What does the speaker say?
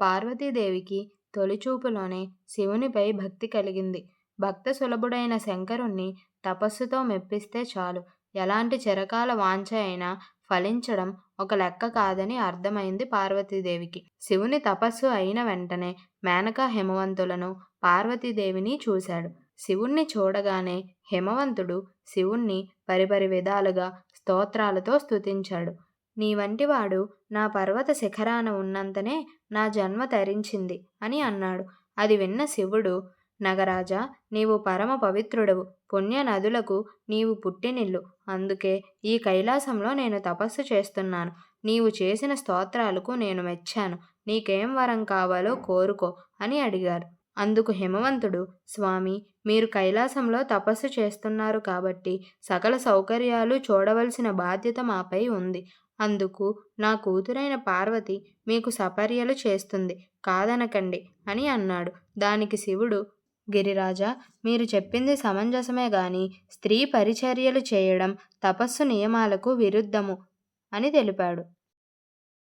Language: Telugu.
పార్వతీదేవికి తొలిచూపులోనే శివునిపై భక్తి కలిగింది. భక్త సులభుడైన శంకరుణ్ణి తపస్సుతో మెప్పిస్తే చాలు ఎలాంటి చిరకాల వాంఛ అయినా ఫలించడం ఒక లెక్క కాదని అర్థమైంది పార్వతీదేవికి. శివుని తపస్సు అయిన వెంటనే మేనకా హిమవంతులను పార్వతీదేవిని చూశాడు. శివుణ్ణి చూడగానే హిమవంతుడు శివుణ్ణి పరిపరి విధాలుగా స్తోత్రాలతో స్తుతించాడు. నీ వంటివాడు నా పర్వత శిఖరాన ఉన్నంతనే నా జన్మ తరించింది అని అన్నాడు. అది విన్న శివుడు నగరాజా నీవు పరమ పవిత్రుడవు. పుణ్య నదులకు నీవు పుట్టినిల్లు. అందుకే ఈ కైలాసంలో నేను తపస్సు చేస్తున్నాను. నీవు చేసిన స్తోత్రాలకు నేను మెచ్చాను. నీకేం వరం కావాలో కోరుకో అని అడిగారు. అందుకు హిమవంతుడు స్వామి మీరు కైలాసంలో తపస్సు చేస్తున్నారు కాబట్టి సకల సౌకర్యాలు చూడవలసిన బాధ్యత మాపై ఉంది. అందుకు నా కూతురైన పార్వతి మీకు సపర్యలు చేస్తుంది కాదనకండి అని అన్నాడు. దానికి శివుడు గిరిరాజా మీరు చెప్పింది సమంజసమే గాని స్త్రీ పరిచర్యలు చేయడం తపస్సు నియమాలకు విరుద్ధము అని తెలిపాడు.